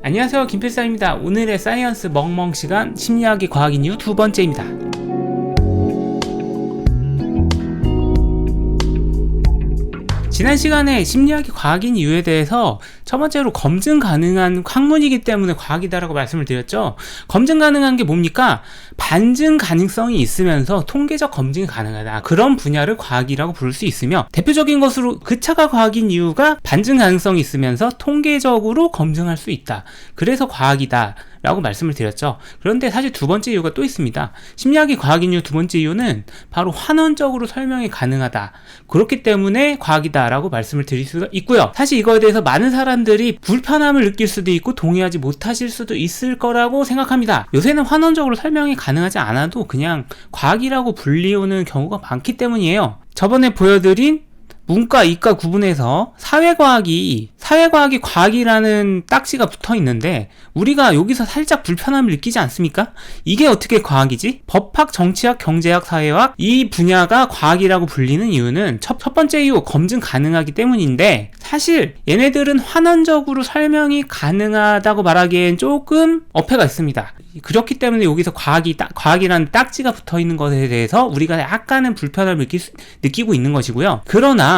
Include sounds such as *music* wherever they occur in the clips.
안녕하세요. 김필사입니다. 오늘의 사이언스 멍멍 시간 심리학의 과학인 이유 두 번째입니다 지난 시간에 심리학이 과학인 이유에 대해서 첫 번째로 검증 가능한 학문이기 때문에 과학이다라고 말씀을 드렸죠. 검증 가능한 게 뭡니까? 반증 가능성이 있으면서 통계적 검증이 가능하다. 그런 분야를 과학이라고 부를 수 있으며 대표적인 것으로 그 차가 과학인 이유가 반증 가능성이 있으면서 통계적으로 검증할 수 있다. 그래서 과학이다. 라고 말씀을 드렸죠. 그런데 사실 두 번째 이유가 또 있습니다. 심리학이 과학인 이유 두 번째 이유는 바로 환원적으로 설명이 가능하다. 그렇기 때문에 과학이다 라고 말씀을 드릴 수가 있고요. 사실 이거에 대해서 많은 사람들이 불편함을 느낄 수도 있고 동의하지 못하실 수도 있을 거라고 생각합니다. 요새는 환원적으로 설명이 가능하지 않아도 그냥 과학이라고 불리우는 경우가 많기 때문이에요. 저번에 보여드린 문과, 이과 구분해서 사회과학이 사회과학이 과학이라는 딱지가 붙어 있는데 우리가 여기서 살짝 불편함을 느끼지 않습니까? 이게 어떻게 과학이지? 법학, 정치학, 경제학, 사회학 이 분야가 과학이라고 불리는 이유는 첫, 첫 번째 이유 검증 가능하기 때문인데 사실 얘네들은 환원적으로 설명이 가능하다고 말하기엔 조금 어폐가 있습니다. 그렇기 때문에 여기서 과학이 딱, 과학이라는 딱지가 붙어 있는 것에 대해서 우리가 약간은 불편함을 수, 느끼고 있는 것이고요. 그러나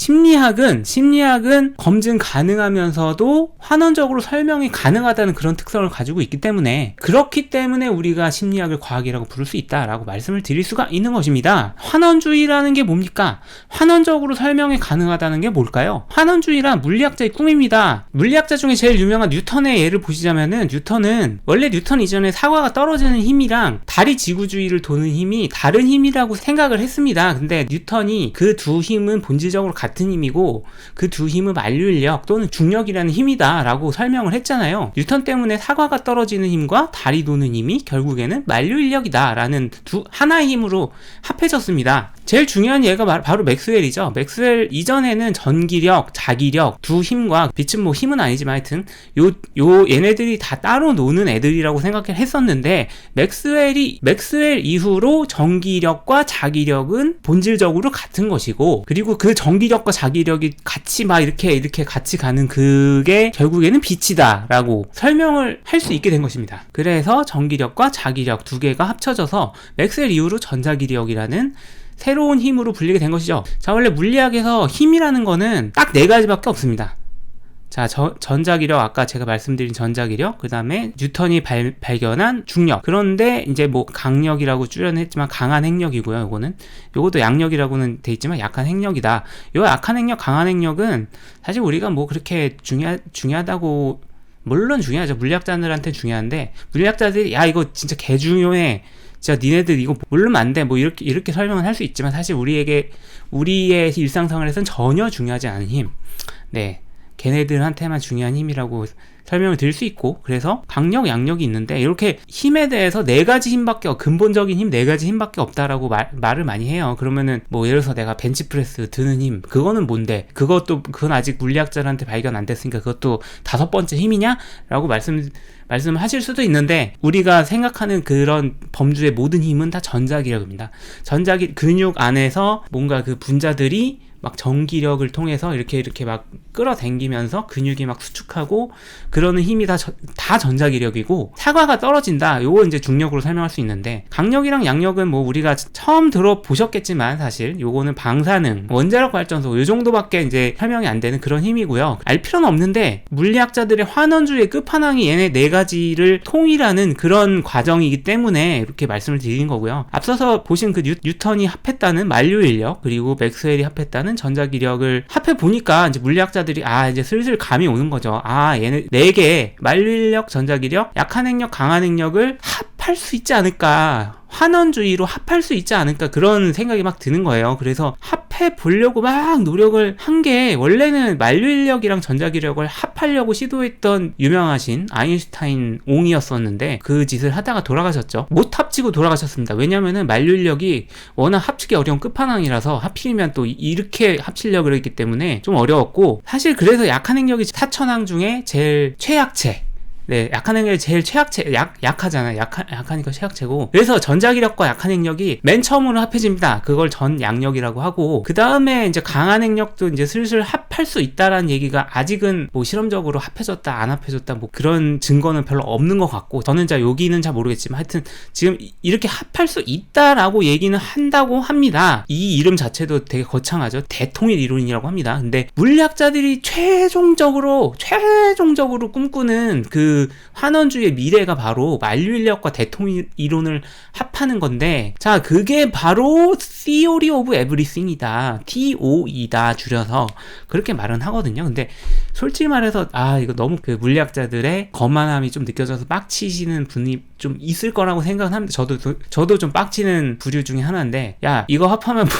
심리학은 심리학은 검증 가능하면서도 환원적으로 설명이 가능하다는 그런 특성을 가지고 있기 때문에 그렇기 때문에 우리가 심리학을 과학이라고 부를 수 있다라고 말씀을 드릴 수가 있는 것입니다. 환원주의라는 게 뭡니까? 환원적으로 설명이 가능하다는 게 뭘까요? 환원주의란 물리학자의 꿈입니다. 물리학자 중에 제일 유명한 뉴턴의 예를 보시자면은 뉴턴은 원래 뉴턴 이전에 사과가 떨어지는 힘이랑 다리 지구주의를 도는 힘이 다른 힘이라고 생각을 했습니다. 근데 뉴턴이 그 두 힘은 본질적으로 같은 힘이고 그 두 힘은 만류인력 또는 중력이라는 힘이다 라고 설명을 했잖아요. 뉴턴 때문에 사과가 떨어지는 힘과 다리 도는 힘이 결국에는 만류인력이다 라는 두 하나의 힘으로 합해졌습니다. 제일 중요한 예가 바로 맥스웰이죠. 맥스웰 이전에는 전기력, 자기력 두 힘과 빛은 뭐 힘은 아니지만 하여튼 요, 요 얘네들이 다 따로 노는 애들이라고 생각을 했었는데 맥스웰이 맥스웰 이후로 전기력과 자기력은 본질적으로 같은 것이고 그리고 그 전기 력과 자기력이 같이 막 이렇게 이렇게 같이 가는 그게 결국에는 빛이다라고 설명을 할 수 있게 된 것입니다. 그래서 전기력과 자기력 두 개가 합쳐져서 맥스웰 이후로 전자기력이라는 새로운 힘으로 불리게 된 것이죠. 자, 원래 물리학에서 힘이라는 거는 딱 네 가지밖에 없습니다. 자, 저, 전자기력, 아까 제가 말씀드린 전자기력, 그 다음에 뉴턴이 발, 발견한 중력. 그런데 이제 뭐 강력이라고 줄여냈지만 강한 핵력이고요, 요거는. 요것도 양력이라고는 돼 있지만 약한 핵력이다. 요 약한 핵력, 강한 핵력은 사실 우리가 뭐 그렇게 중요하, 중요하다고, 물론 중요하죠. 물리학자들한테 중요한데, 물리학자들이, 야, 이거 진짜 개 중요해. 진짜 니네들 이거 모르면 안 돼. 뭐 이렇게 이렇게 설명을 할 수 있지만 사실 우리에게 우리의 일상생활에서는 전혀 중요하지 않은 힘. 네. 걔네들한테만 중요한 힘이라고 설명을 드릴 수 있고 그래서 강력 양력이 있는데 이렇게 힘에 대해서 네 가지 힘밖에 근본적인 힘 네 가지 힘밖에 없다라고 말, 말을 많이 해요. 그러면은 뭐 예를 들어서 내가 벤치프레스 드는 힘 그거는 뭔데? 그것도 그건 아직 물리학자들한테 발견 안 됐으니까 그것도 다섯 번째 힘이냐 라고 말씀 말씀하실 수도 있는데 우리가 생각하는 그런 범주의 모든 힘은 다 전자기력입니다. 전자기 근육 안에서 뭔가 그 분자들이 막 전기력을 통해서 이렇게 이렇게 막 끌어당기면서 근육이 막 수축하고 그러는 힘이 다, 저, 다 전자기력이고 사과가 떨어진다. 요거 이제 중력으로 설명할 수 있는데 강력이랑 양력은 뭐 우리가 처음 들어보셨겠지만 사실 요거는 방사능 원자력 발전소 요 정도밖에 이제 설명이 안 되는 그런 힘이고요. 알 필요는 없는데 물리학자들의 환원주의 끝판왕이 얘네 네 가지를 통일하는 그런 과정이기 때문에 이렇게 말씀을 드린 거고요. 앞서서 보신 그 뉴, 뉴턴이 합했다는 만류인력 그리고 맥스웰이 합했다는 하는 전자기력을 합해 보니까 이제 물리학자들이 아 이제 슬슬 감이 오는 거죠. 아 얘네 네개 만류인력, 전자기력, 약한 핵력, 강한 핵력을 합할 수 있지 않을까. 환원주의로 합할 수 있지 않을까 그런 생각이 막 드는 거예요. 그래서 합해 보려고 막 노력을 한 게 원래는 만류인력이랑 전자기력을 합하려고 시도했던 유명하신 아인슈타인 옹이었었는데 그 짓을 하다가 돌아가셨죠. 못 합치고 돌아가셨습니다. 왜냐면은 만류인력이 워낙 합치기 어려운 끝판왕이라서 하필이면 또 이렇게 합치려고 그랬기 때문에 좀 어려웠고 사실 그래서 약한 행력이 사천왕 중에 제일 최약체 네, 약한 행력이 제일 최악체, 약, 약하잖아요. 약하, 약하니까 최악체고. 그래서 전자기력과 약한 행력이 맨 처음으로 합해집니다. 그걸 전 양력이라고 하고, 그 다음에 이제 강한 행력도 이제 슬슬 합할 수 있다라는 얘기가 아직은 뭐 실험적으로 합해졌다, 안 합해졌다, 뭐 그런 증거는 별로 없는 것 같고, 저는 자, 여기는 잘 모르겠지만 하여튼 지금 이- 이렇게 합할 수 있다라고 얘기는 한다고 합니다. 이 이름 자체도 되게 거창하죠. 대통일 이론이라고 합니다. 근데 물리학자들이 최종적으로, 최종적으로 꿈꾸는 그 환원주의 미래가 바로 만류인력과 대통일 이론을 합하는 건데, 자, 그게 바로 Theory of Everything이다. TOE다. 줄여서. 그렇게 말은 하거든요. 근데 솔직히 말해서, 아, 이거 너무 그 물리학자들의 거만함이 좀 느껴져서 빡치시는 분이 좀 있을 거라고 생각은 합니다. 저도, 저도 좀 빡치는 부류 중에 하나인데, 야, 이거 합하면, 뭐-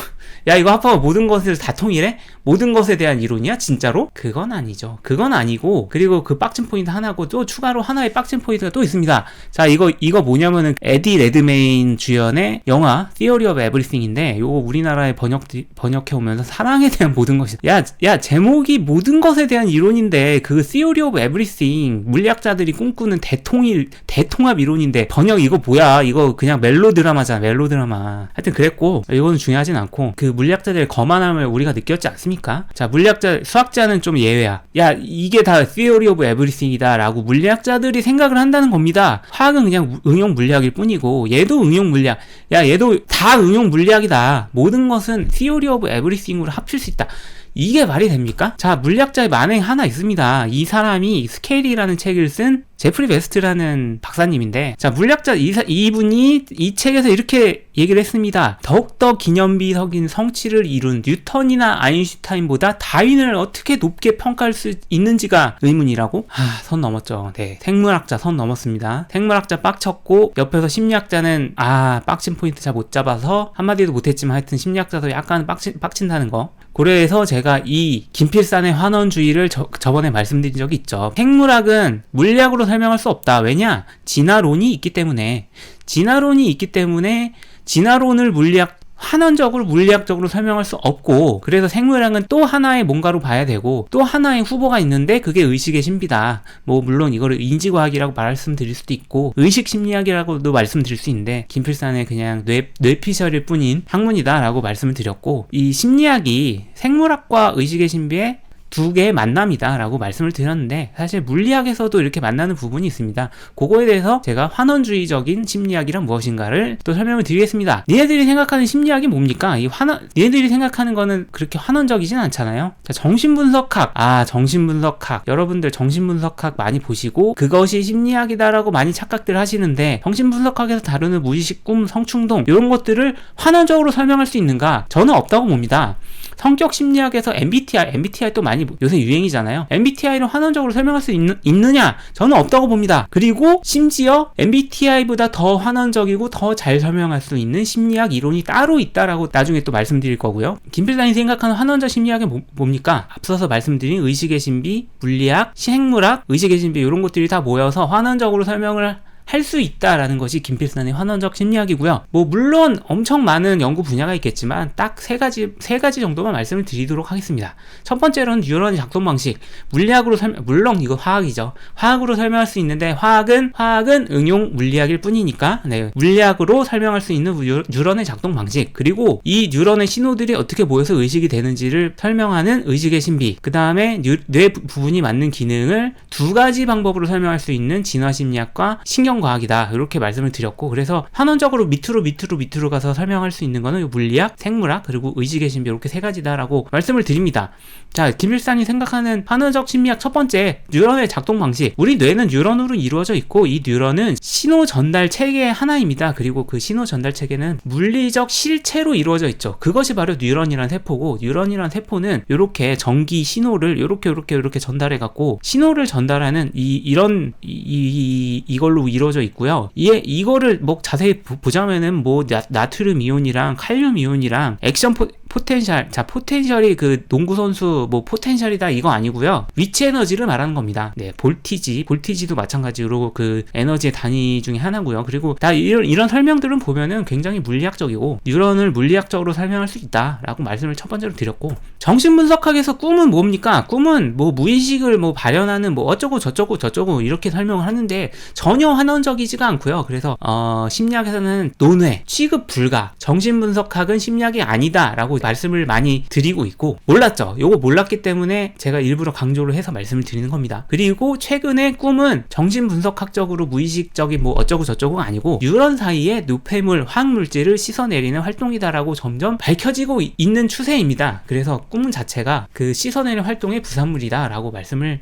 야, 이거 합하면 모든 것을 다 통일해? 모든 것에 대한 이론이야? 진짜로? 그건 아니죠. 그건 아니고, 그리고 그 빡친 포인트 하나고 또 추가로 하나의 빡친 포인트가 또 있습니다. 자, 이거, 이거 뭐냐면은, 에디 레드메인 주연의 영화, Theory of Everything인데, 요거 우리나라에 번역, 번역해 오면서 사랑에 대한 모든 것이, 야, 야, 제목이 모든 것에 대한 이론인데, 그 Theory of Everything, 물리학자들이 꿈꾸는 대통일, 대통합 이론인데, 번역 이거 뭐야? 이거 그냥 멜로 드라마잖아, 멜로 드라마. 하여튼 그랬고, 이거는 중요하진 않고, 그 물리학자들의 거만함을 우리가 느꼈지 않습니까? 자, 물리학자, 수학자는 좀 예외야. 야, 이게 다 Theory of Everything이다. 라고 물리학자들이 생각을 한다는 겁니다. 화학은 그냥 우- 응용 물리학일 뿐이고, 얘도 응용 물리학. 야, 얘도 다 응용 물리학이다. 모든 것은 Theory of Everything으로 합칠 수 있다. 이게 말이 됩니까? 자, 물리학자의 만행 하나 있습니다. 이 사람이 스케일이라는 책을 쓴 제프리 베스트라는 박사님인데, 자, 물리학자 이, 사- 이분이 이 책에서 이렇게 얘기를 했습니다. 더욱더 기념비석인 성취를 이룬 뉴턴이나 아인슈타인보다 다윈을 어떻게 높게 평가할 수 있는지가 의문이라고? 아, 선 넘었죠. 네. 생물학자 선 넘었습니다. 생물학자 빡쳤고, 옆에서 심리학자는, 아, 빡친 포인트 잘 못 잡아서, 한마디도 못했지만 하여튼 심리학자도 약간 빡친, 빡친다는 거. 고려해서 제가 이 김필산의 환원주의를 저, 저번에 말씀드린 적이 있죠. 생물학은 물리학으로 설명할 수 없다. 왜냐? 진화론이 있기 때문에. 진화론이 있기 때문에 진화론을 물리학 환원적으로 물리학적으로 설명할 수 없고 그래서 생물학은 또 하나의 뭔가로 봐야 되고 또 하나의 후보가 있는데 그게 의식의 신비다. 뭐 물론 이거를 인지과학이라고 말씀드릴 수도 있고 의식 심리학이라고도 말씀드릴 수 있는데 김필산의 그냥 뇌 뇌피셜일 뿐인 학문이다 라고 말씀을 드렸고 이 심리학이 생물학과 의식의 신비의 두 개의 만남이다라고 말씀을 드렸는데 사실 물리학에서도 이렇게 만나는 부분이 있습니다. 그거에 대해서 제가 환원주의적인 심리학이란 무엇인가를 또 설명을 드리겠습니다. 니네들이 생각하는 심리학이 뭡니까? 이 환원 니네들이 생각하는 거는 그렇게 환원적이진 않잖아요. 자, 정신분석학. 아, 정신분석학. 여러분들 정신분석학 많이 보시고 그것이 심리학이다라고 많이 착각들 하시는데 정신분석학에서 다루는 무의식, 꿈, 성충동 이런 것들을 환원적으로 설명할 수 있는가? 저는 없다고 봅니다. 성격 심리학에서 MBTI, MBTI 또 많이 요새 유행이잖아요. MBTI를 환원적으로 설명할 수 있느, 있느냐? 저는 없다고 봅니다. 그리고 심지어 MBTI보다 더 환원적이고 더 잘 설명할 수 있는 심리학 이론이 따로 있다라고 나중에 또 말씀드릴 거고요. 김필산이 생각하는 환원적 심리학이 뭐, 뭡니까? 앞서서 말씀드린 의식의 신비, 물리학, 시행물학, 의식의 신비 이런 것들이 다 모여서 환원적으로 설명을 할 수 있다라는 것이 김필산의 환원적 심리학이고요. 뭐 물론 엄청 많은 연구 분야가 있겠지만 딱 세 가지 세 가지 정도만 말씀을 드리도록 하겠습니다. 첫 번째로는 뉴런의 작동 방식. 물리학으로 설명 물론 이거 화학이죠. 화학으로 설명할 수 있는데 화학은 화학은 응용 물리학일 뿐이니까 네, 물리학으로 설명할 수 있는 뉴- 뉴런의 작동 방식. 그리고 이 뉴런의 신호들이 어떻게 모여서 의식이 되는지를 설명하는 의식의 신비. 그다음에 뉴- 뇌 부- 부분이 맞는 기능을 두 가지 방법으로 설명할 수 있는 진화 심리학과 신경 과학이다. 이렇게 말씀을 드렸고 그래서 환원적으로 밑으로 밑으로 밑으로 가서 설명할 수 있는 거는 물리학, 생물학 그리고 의식의 신비 이렇게 세 가지다라고 말씀을 드립니다. 자, 김일산이 생각하는 환원적 심리학 첫 번째 뉴런의 작동 방식. 우리 뇌는 뉴런으로 이루어져 있고 이 뉴런은 신호 전달 체계의 하나입니다. 그리고 그 신호 전달 체계는 물리적 실체로 이루어져 있죠. 그것이 바로 뉴런이란 세포고 뉴런이란 세포는 이렇게 전기 신호를 이렇게 이렇게 이렇게 전달해 갖고 신호를 전달하는 이 이런 이, 이, 이 걸로 이루어져 있고요. 이에 이거를 뭐 자세히 보- 보자면은 뭐 나, 나트륨 이온이랑 칼륨 이온이랑 액션 포, 포텐셜. 자, 포텐셜이 그 농구 선수 뭐 포텐셜이다 이거 아니고요. 위치 에너지를 말하는 겁니다. 네, 볼티지, 볼티지도 마찬가지로 그 에너지의 단위 중에 하나고요. 그리고 다 이런, 이런 설명들은 보면은 굉장히 물리학적이고 뉴런을 물리학적으로 설명할 수 있다라고 말씀을 첫 번째로 드렸고 정신분석학에서 꿈은 뭡니까? 꿈은 뭐 무의식을 뭐 발현하는 뭐 어쩌고 저쩌고 저쩌고 이렇게 설명을 하는데 전혀 환원적이지가 않고요. 그래서 어, 심리학에서는 논외, 취급 불가, 정신분석학은 심리학이 아니다라고 말씀을 많이 드리고 있고 몰랐죠. 요거 몰랐기 때문에 제가 일부러 강조를 해서 말씀을 드리는 겁니다. 그리고 최근에 꿈은 정신분석학적으로 무의식적인 뭐 어쩌고 저쩌고가 아니고 뉴런 사이에 노폐물, 화학물질을 씻어내리는 활동이다라고 점점 밝혀지고 이- 있는 추세입니다. 그래서 꿈 자체가 그 씻어내는 활동의 부산물이다라고 말씀을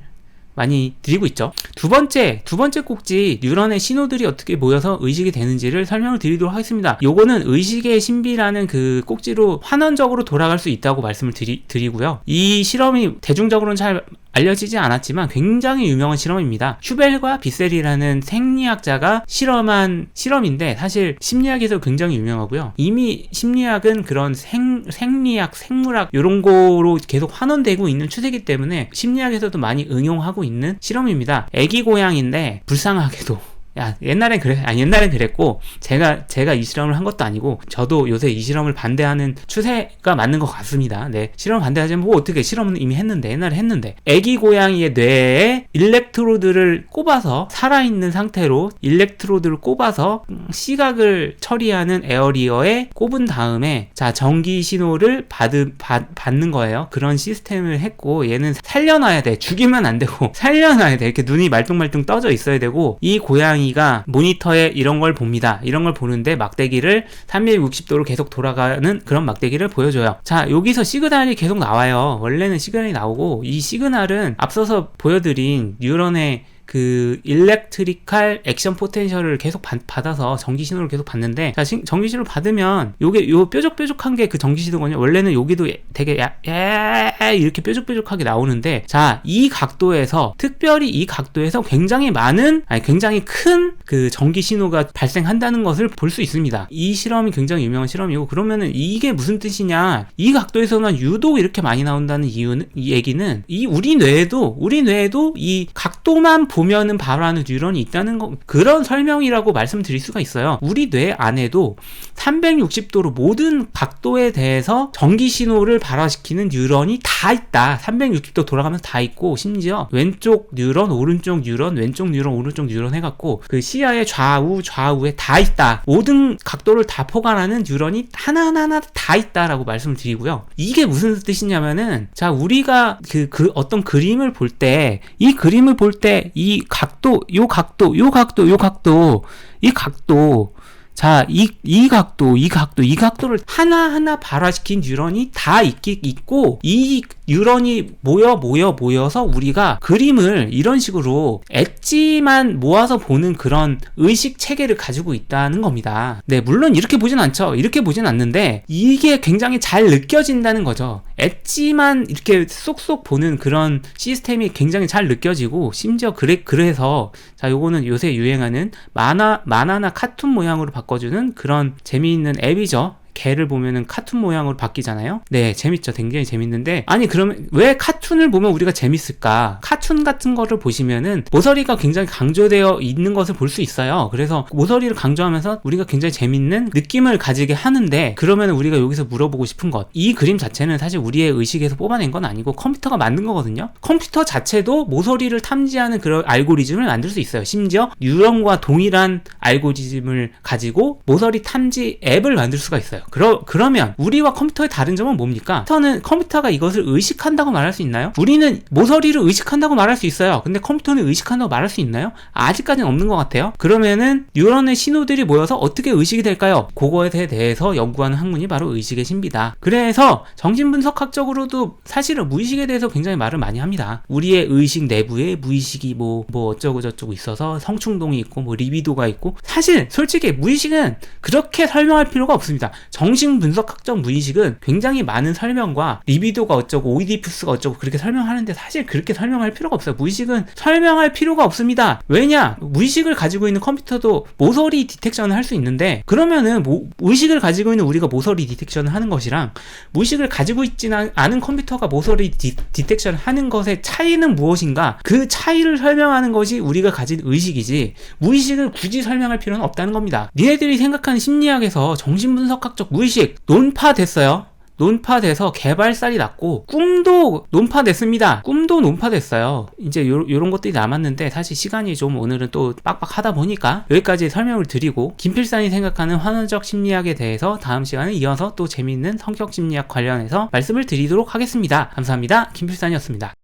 많이 드리고 있죠. 두 번째, 두 번째 꼭지 뉴런의 신호들이 어떻게 모여서 의식이 되는지를 설명을 드리도록 하겠습니다. 요거는 의식의 신비라는 그 꼭지로 환원적으로 돌아갈 수 있다고 말씀을 드리, 드리고요. 이 실험이 대중적으로는 잘 알려지지 않았지만 굉장히 유명한 실험입니다. 슈벨과 비셀이라는 생리학자가 실험한 실험인데 사실 심리학에서 굉장히 유명하고요. 이미 심리학은 그런 생, 생리학, 생물학 이런 거로 계속 환원되고 있는 추세이기 때문에 심리학에서도 많이 응용하고 있는 실험입니다. 애기 고양인데 불쌍하게도 야 옛날엔 그래. 아니 옛날엔 그랬고 제가 제가 이 실험을 한 것도 아니고 저도 요새 이 실험을 반대하는 추세가 맞는 것 같습니다. 네. 실험 반대하지만 뭐 어떻게 실험은 이미 했는데 옛날에 했는데. 애기 고양이의 뇌에 일렉트로드를 꼽아서 살아있는 상태로 일렉트로드를 꼽아서 음, 시각을 처리하는 에어리어에 꼽은 다음에 자 전기 신호를 받은 받, 받는 거예요. 그런 시스템을 했고 얘는 살려놔야 돼. 죽이면 안 되고 *laughs* 살려놔야 돼. 이렇게 눈이 말똥말똥 떠져 있어야 되고 이 고양이 가 모니터에 이런 걸 봅니다. 이런 걸 보는데 막대기를 360도로 계속 돌아가는 그런 막대기를 보여줘요. 자 여기서 시그널이 계속 나와요. 원래는 시그널이 나오고 이 시그널은 앞서서 보여드린 뉴런의 그 일렉트리칼 액션 포텐셜을 계속 받, 받아서 전기 신호를 계속 받는데 자 신- 전기 신호를 받으면 요게 요 뾰족뾰족한 게 그 전기 신호거든요 원래는 여기도 되게 야, 야 이렇게 뾰족뾰족하게 나오는데 자 이 각도에서 특별히 이 각도에서 굉장히 많은 아니 굉장히 큰 그 전기 신호가 발생한다는 것을 볼 수 있습니다. 이 실험이 굉장히 유명한 실험이고 그러면은 이게 무슨 뜻이냐? 이 각도에서는 유독 이렇게 많이 나온다는 이유는 이 얘기는 이 우리 뇌에도 우리 뇌에도 이 각도만 보면은 발화하는 뉴런이 있다는 거 그런 설명이라고 말씀드릴 수가 있어요. 우리 뇌 안에도 360도로 모든 각도에 대해서 전기 신호를 발화시키는 뉴런이 다 있다. 360도 돌아가면서 다 있고 심지어 왼쪽 뉴런, 오른쪽 뉴런, 왼쪽 뉴런, 오른쪽 뉴런 해갖고 그 시야의 좌우 좌우에 다 있다. 모든 각도를 다 포괄하는 뉴런이 하나하나 다 있다라고 말씀을 드리고요. 이게 무슨 뜻이냐면은 자 우리가 그, 그 어떤 그림을 볼 때 이 그림을 볼 때 이 각도, 요 각도, 요 각도, 요 각도, 이 각도 자, 이, 이 각도, 이 각도, 이 각도를 하나하나 발화시킨 뉴런이 다 있기, 있고, 이 뉴런이 모여, 모여, 모여서 우리가 그림을 이런 식으로 엣지만 모아서 보는 그런 의식 체계를 가지고 있다는 겁니다. 네, 물론 이렇게 보진 않죠. 이렇게 보진 않는데, 이게 굉장히 잘 느껴진다는 거죠. 엣지만 이렇게 쏙쏙 보는 그런 시스템이 굉장히 잘 느껴지고, 심지어 그래, 그래서, 자, 요거는 요새 유행하는 만화, 만화나 카툰 모양으로 바꿔 주는 그런 재미있는 앱이죠. 개를 보면은 카툰 모양으로 바뀌잖아요. 네, 재밌죠. 굉장히 재밌는데 아니 그러면 왜 카툰을 보면 우리가 재밌을까? 카툰 같은 거를 보시면은 모서리가 굉장히 강조되어 있는 것을 볼 수 있어요. 그래서 모서리를 강조하면서 우리가 굉장히 재밌는 느낌을 가지게 하는데 그러면 우리가 여기서 물어보고 싶은 것. 이 그림 자체는 사실 우리의 의식에서 뽑아낸 건 아니고 컴퓨터가 만든 거거든요. 컴퓨터 자체도 모서리를 탐지하는 그런 알고리즘을 만들 수 있어요. 심지어 뉴런과 동일한 알고리즘을 가지고 모서리 탐지 앱을 만들 수가 있어요. 그러, 그러면 우리와 컴퓨터의 다른 점은 뭡니까? 컴퓨터는 컴퓨터가 이것을 의식한다고 말할 수 있나요? 우리는 모서리를 의식한다고 말할 수 있어요. 근데 컴퓨터는 의식한다고 말할 수 있나요? 아직까지는 없는 것 같아요. 그러면은 뉴런의 신호들이 모여서 어떻게 의식이 될까요? 그거에 대해서 연구하는 학문이 바로 의식의 신비다. 그래서 정신분석학적으로도 사실은 무의식에 대해서 굉장히 말을 많이 합니다. 우리의 의식 내부에 무의식이 뭐, 뭐 어쩌고 저쩌고 있어서 성충동이 있고 뭐 리비도가 있고 사실 솔직히 무의식은 그렇게 설명할 필요가 없습니다. 정신분석학적 무의식은 굉장히 많은 설명과 리비도가 어쩌고 오이디푸스가 어쩌고 그렇게 설명하는데 사실 그렇게 설명할 필요가 없어요. 무의식은 설명할 필요가 없습니다. 왜냐? 무의식을 가지고 있는 컴퓨터도 모서리 디텍션을 할 수 있는데 그러면은 모- 무의식을 가지고 있는 우리가 모서리 디텍션을 하는 것이랑 무의식을 가지고 있지는 않은 컴퓨터가 모서리 디, 디텍션을 하는 것의 차이는 무엇인가? 그 차이를 설명하는 것이 우리가 가진 의식이지 무의식을 굳이 설명할 필요는 없다는 겁니다. 니네들이 생각하는 심리학에서 정신분석학 적 무의식 논파됐어요. 논파돼서 개발살이 났고 꿈도 논파됐습니다. 꿈도 논파됐어요. 이제 요, 요런 것들이 남았는데 사실 시간이 좀 오늘은 또 빡빡하다 보니까 여기까지 설명을 드리고 김필산이 생각하는 환원적 심리학에 대해서 다음 시간에 이어서 또 재미있는 성격 심리학 관련해서 말씀을 드리도록 하겠습니다. 감사합니다. 김필산이었습니다.